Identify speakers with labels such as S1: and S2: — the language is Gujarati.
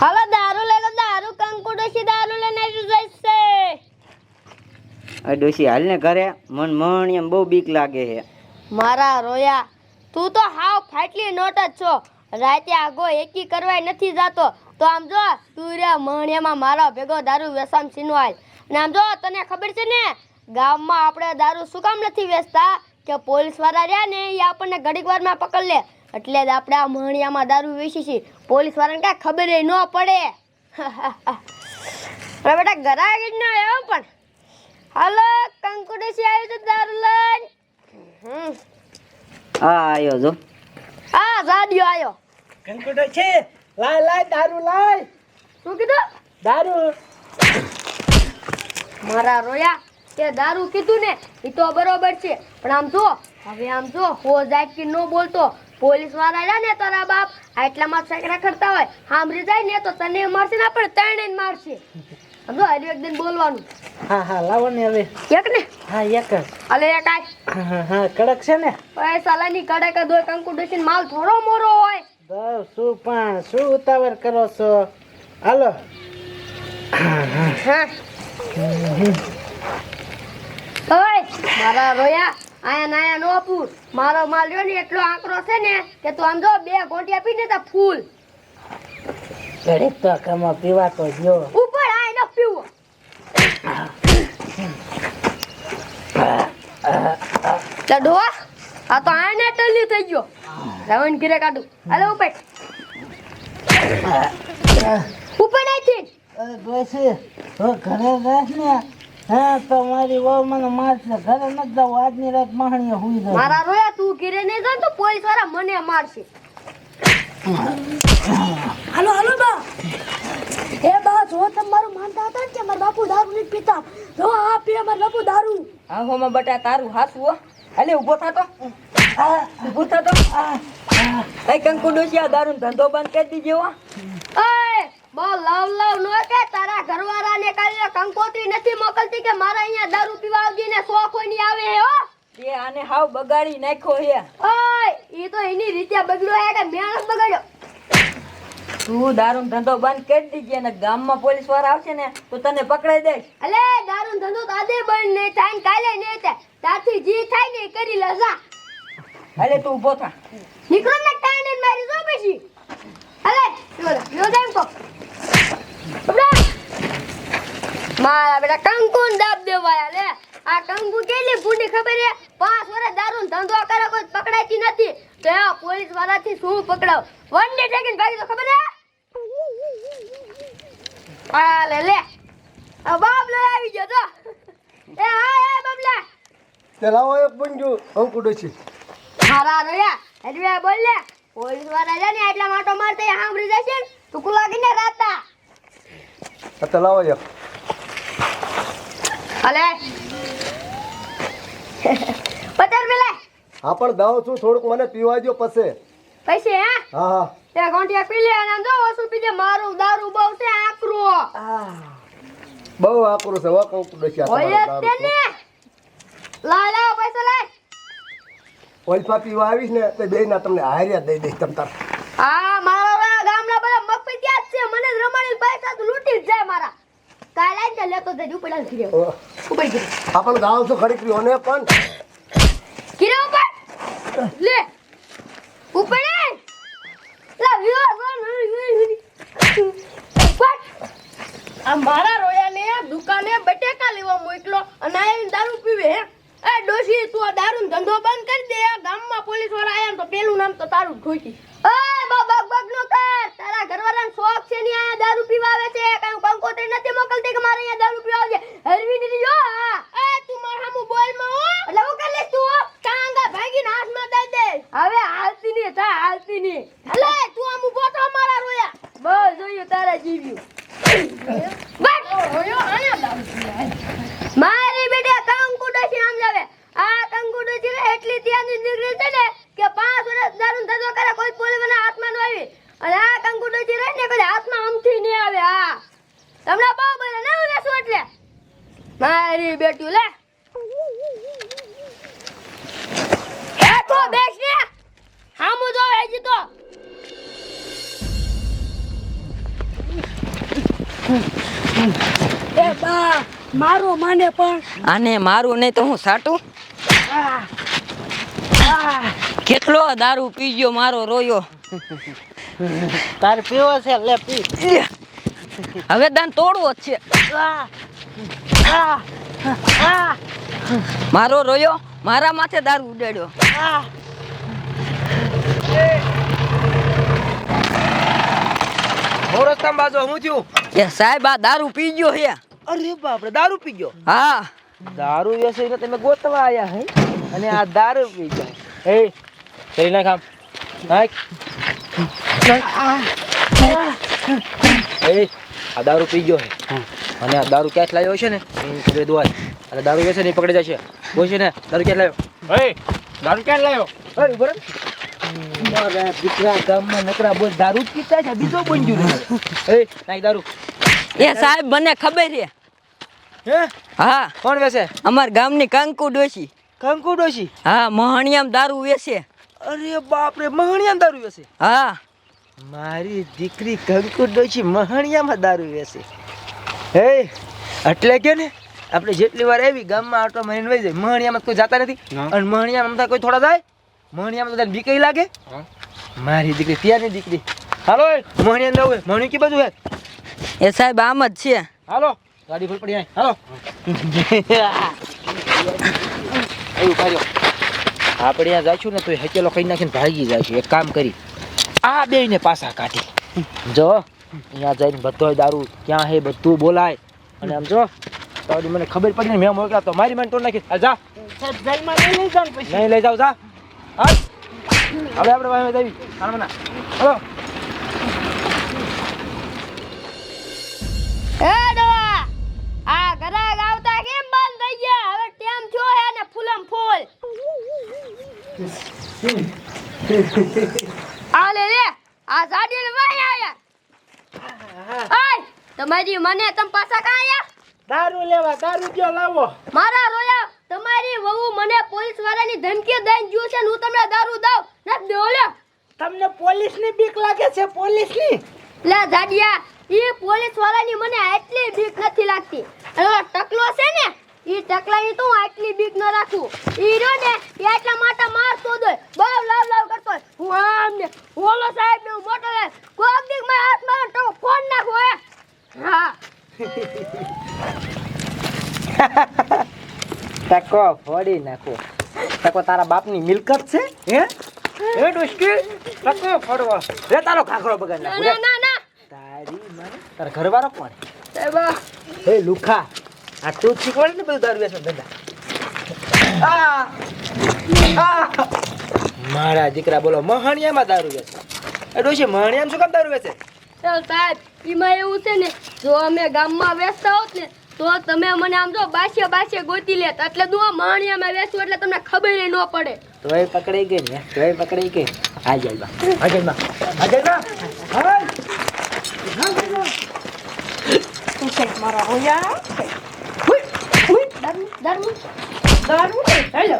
S1: હાલો દારૂ લઈ લો દારૂ કંકુ ડોશી દારૂ લઈને આવી જશે
S2: આ ડોશી હાલ ને ઘરે મન મણ એમ બહુ બીક લાગે છે.
S1: મારા રોયા તું તો હાવ ફાટલી નોટ જ છો. રાતે આગો એકી કરવાય નથી જાતો. તો આમ જો તું રે મણિયામાં મારો ભેગો દારૂ વેસામ છીનવાય. અને આમ જો તને ખબર છે ને ગામમાં આપણે દારૂ શું કામ નથી વેચતા? કે પોલીસવાળા રહ્યા ને એ આપણને ઘડીક વારમાં પકડ લે. એટલે જ આપણે આ મણિયામાં દારૂ વેચી છીએ. પોલીસ વાળાને કાંઈ ખબર ન પડે. હવે બેટા ઘરાક જ ના આવ્યો પણ. હાલો કંકુડેસી આવ્યું છે દારૂ લઈને. હા
S2: આ આવ્યો જો.
S1: હા જાડિયો આયો
S3: કંકુડો છે લાય લાય દારૂ લાય.
S1: શું કીધું?
S3: દારૂ.
S1: મારા રોયા તે દારૂ કીધું ને એ તો બરોબર છે. પણ આમ જો હવે આમ જો હો જાય કે નો બોલતો પોલીસવાળા રહ્યા ને તારા બાપ. આટલામાં સેકડા કરતા હોય. સાંભળી જાય ને તો તને મારશે ને પણ ત્રણે મારશે. સમજો? જો હરી એક દિન બોલવાનું.
S3: હા હા લાવો ને હવે.
S1: એક ને?
S3: હા એક જ.
S1: અલે એક આ
S3: હા કડક છે ને?
S1: ઓય સાલાની કડક દોય કંકુ ડોસીને માલ થોડો મોરો હોય.
S3: દઉં શું પણ શું ઉતાવળ કરો છો? હાલો.
S1: હા. ઓય મારા રોયા. આયા નાયા નો પૂર. મારો માલ રહ્યો ને એટલો આંકડો છે ને કે તું આમ જો બે ગોટિયા આપી ને તો ફૂલ.
S3: ઘડીક તો કમો પીવાતો જો
S1: ઉપર આય ન પીવો. લડવા આ તો આને ટલી થઈ ગયો. રાવણ ઘીરે કાઢું. હાલો ઉપર. ઉપર આઈ
S3: અરે બસ ઘરે રહીશ ને હા તો વહુ મને મારશે. ઘરે નથી જવું આજની રાત મહાણીએ હુઈ જાય
S1: મારા રોયા તું ઘીરે નહીં જાય તો પોલીસવાળા મને મારશે.
S4: હાલો હાલો બા. એ બા જો તમારું માનતા હતા કે મારા બાપુ દારૂ નથી પીતા જો આ પીએ મારા બાપુ દારૂ.
S5: બટા તારું હાસું હો. હાલે ઊભો થાતો. ઊભો થાતો. એ કંકુ ડોશિયા દારૂ ધંધો બંધ કરી દીજે હો.
S1: ઓય! બહુ લવ લવ નો કે તારા ઘરવાળાને કાલે કંકોત્રી નથી મોકલતી કે મારા અહીંયા દારૂ પીવા આવજી ને શોખ કોઈ ની આવે હે હો?
S5: તે આને હાવ બગાડી નાખ્યો હે.
S1: ઓય ઈ તો એની રીતે બગડ્યો હે કે મેણ બગડ્યો.
S5: તું દારૂ ધંધો બંધ કરી દીજે ને ગામમાં પોલીસવાળા આવશે ને તો તને પકડાઈ દઈશ.
S1: અલે દારૂ ધંધો તો આજે બંધ નહીં થાય ને કાલે નહીં થાય. તારથી જી થાય ને કરી લે
S5: અલે તું ઊભો થા.
S1: નીકળો ને ટાઈને મારી જો પછી અલે યો યો દેમ કો બબલા મારા બેટા કંકુન દાબ દેવાયા લે. આ કંકુ કેટલી બુડી ખબર હે પાંચ વર્ષ દારૂ ધંધો કરે કોઈ પકડાતી નથી. તો આ પોલીસ વાળાથી શું પકડાવ? વન ડે ટેકિંગ ભાગી તો ખબર હે આ લે લે. આ બાબલો આવી ગયો તો એ હા એ બાબલા.
S6: તે લાવો એક બંજુ કુડો છે.
S1: હારા રહ્યા એટલે બોલ લે. પોલીસવાળા જાને એટલા માટો મારતે સાંભળી જશે તું કુલાગીને રાતા.
S6: આ તો લાવો એક.
S1: હલે પચાસ મેલે
S6: હા પણ દાવ છું થોડુંક મને પીવા દો પછી.
S1: પૈસે હે?
S6: હા હા.
S1: તે ગોંટિયા પી લે અને જો ઓસુ પી દે. મારું દારૂ બહુ છે આકરો.
S6: બહુ આકરો છે વાક અંકુ ડોશી આ
S1: હોય
S6: તમારો
S1: જ તે
S6: દારૂ
S1: ને. લા લા પૈસા લે
S6: ઓલપા પીવા આવીશ ને તો બે ના તમને હાર્યા દઈ દઈશ તમ તાર
S1: આ મારા વાળા ગામના બધા મફતિયા જ છે મને જ રમાડી પૈસા તો લૂટી જ જાય મારા કાલે આવીને લેતો જજો ઉપર લાલ
S6: ઓહ,
S1: ઉપર ગયો
S6: આ ગાવ દાવ ખડી ખરી ને પણ
S1: કિરે ઉપર? લે. ઉપર લા વિયો આ મારા રોયાને દુકાને બટેકા લેવા મોકલો અને આ દારૂ પીવે હે. એ ડોશી તું આ દારૂ ધંધો બંધ કરી દે. આ ગામમાં પોલીસવાળા આયા તો પેલું નામ તો તારું ઠોકી એ બા બગ બગ નો કર તારા ઘરવાળાને શોખ છે ને આયા દારૂ પીવા આવે છે કઈ કંકોત્રી નથી મોકલતી કે મારે અહીંયા દારૂ પીવા આવજે હરવી દીધી જો હા એ તું મારા સામું બોલમાં હો એટલે હું કરી લઈશ તું કાંગા ભાગીને હાથમાં દઈ દે હવે હાલતી નહીં થા હાલતી નહીં અલે તું આમ ઊભો થા મારા રોયા બસ જોયું તારા જીવ્યું મારી બેટા કંકુ ડોશી નામ જાવે આ કંકુ ડોશી ને એટલી ત્યાંની દીકરી છે ને કે પાંચ વર્ષ દારૂ ધંધો કરે કોઈ પોલીસના હાથમાં ન આવી અને આ કંકુ ડોશી રહે ને કોઈ હાથમાં અમથી નહીં આવે હા તમને બહુ બધા ને હું લેશું એટલે મારી બેટું લે એ તો બેસ ને હામું જો હજી તો
S4: એ બા મારો માને પણ.
S5: આને મારું નહીં તો હું સાટું? કેટલો દારૂ પી ગયો મારો રોયો?
S3: તાર પીવો છે લે પી.
S5: હવે દાન તોડવો જ છે. મારો રોયો મારા માથે દારૂ ઉડાડ્યો.
S7: હું રસ્તામાં બાજુ હું થયું?
S5: એ સાહેબ આ દારૂ પી ગયો હે.
S7: અરે બાપરે દારૂ પી ગયો?
S5: હા.
S7: દારૂ વ્યસન તમે ગોતવા આયા હે? અને આ દારૂ પી ગયો. એ કરી ના આમ. નાખ. એ આ દારૂ પી ગયો હે. અને આ દારૂ ક્યાંથી લાવ્યો છે ને? એની પકડી દોવાય અને દારૂ વ્યસન એ પકડી જશે. બોલ છે ને દારૂ ક્યાં લાવ્યો? એ દારૂ ક્યાં લાવ્યો? એ ઊભો રહે. મારા દીકરા ગામમાં નકરા બોલ દારૂ જ પીતા છે બીજો બંજુ એ નાખ દારૂ.
S5: એ સાહેબ મને ખબર છે.
S7: હે?
S5: હા.
S7: કોણ વેસે
S5: અમાર ગામની કંકુ ડોશી.
S7: કંકુ ડોશી?
S5: હા મોહણિયામ દારૂ વેસે
S7: અરે બાપ રે મહણિયામાં દારૂ વેસે
S5: હા.
S7: મારી દીકરી કંકુ ડોશી મહણિયામાં દારૂ વેસે હે એટલે કે ને આપણે જેટલી વાર આવી ગામમાં આટો મહિને વહી જાય મહણિયામાં કોઈ જાતા નથી. અને મહણિયામાં કોઈ થોડા જાય? મહણિયામાં તો તને બીક લાગે? મારી દીકરી ત્યાંની દીકરી. હાલો મોહણિયા ના હોય મહણી કે બાજુ હે?
S5: એ સાહેબ આમ જ છે.
S7: હાલો. ગાડી ફૂલ પડી આય. હાલો. એવું કર્યો આપણે ત્યાં જાઈશું ને તો એ હેકેલો કઈ નાખીને ભાગી જઈશું એક કામ કરી. આ બે ને પાછા કાઢી. જો અહીંયા જઈને બધો દારૂ ક્યાં હે બધું બોલાય. અને આમ જો તો મને ખબર પડી ને મેં મોકલા તો મારી મને તોડ નાખી. જા.
S3: સાહેબ જેલમાં નહીં લઈ જાવ પછી?
S7: નહીં લઈ જાવ જા. હવે આપણે વાહ દેવી હાલ મના. હલો.
S1: એ ડોહા આ ઘરાક આવતા કેમ બંધ થઈ ગયા? હવે ટેમ થયો હે ને ફૂલમ ફૂલ. આ લે લે. આ સાડી ને વાય આયા આય તમારી મને તમ પાછા કા આયા?
S3: દારૂ લેવા દારૂ જો લાવો?
S1: મારા રોયા તમારી વહુ મને પોલીસ વાળાની ધમકી દઈને ગયું છે હું તમને દારૂ દઉં ના દેવો તમને
S3: તમને પોલીસની બીક લાગે છે પોલીસની?
S1: લે જાડિયા ઈ પોલીસ વાળાની મને આટલી બીક નથી લાગતી. અને ટકલો છે ને ઈ ટકલાની તો હું આટલી બીક ન રાખું. ઈ રહ્યો ને એ આટલા માટે મારતો દોય બહુ લાવ લાવ કરતો. હું આમ ને ઓલો સાહેબ ને હું મોટો સાહેબ કોક દીકમાં હાથ મારો તો ફોન નાખો હે. હા.
S7: ટકો ફોડી નાખો. ટકો તારા બાપની મિલકત છે હે? હે ડુસ્કી ટકો ફોડવો. રે તારો ખાખરો બગાડ
S1: ના
S7: નાખો.
S1: ના ના ના
S7: તારી મને તારા ઘરવાળો કોણ
S1: સાહેબ
S7: હે લુખા. આ તું શીખવાડે ને બધું દારૂ વેચવાનું ધંધા. આ! આ! મારા દીકરા બોલો મહાણિયામાં દારૂ વેચે. એ ડોશી મહાણિયામાં શું કામ દારૂ વેચે?
S1: ચાલ સાહેબ એમાં એવું છે ને જો અમે ગામમાં વેચતા હોત ને તો તમે મને આમ જો બાસે બાસે ગોતી લેત. એટલે દુઆ માણિયામાં વેચું એટલે તમને ખબર ન પડે.
S7: તોય પકડાઈ ગઈ ને તોય પકડાઈ ગઈ. આ જાય બા. આ જાય બા. આ જાય બા. હવે
S3: મારા હોયા
S1: દારૂ દારૂ. દારૂ હેલો.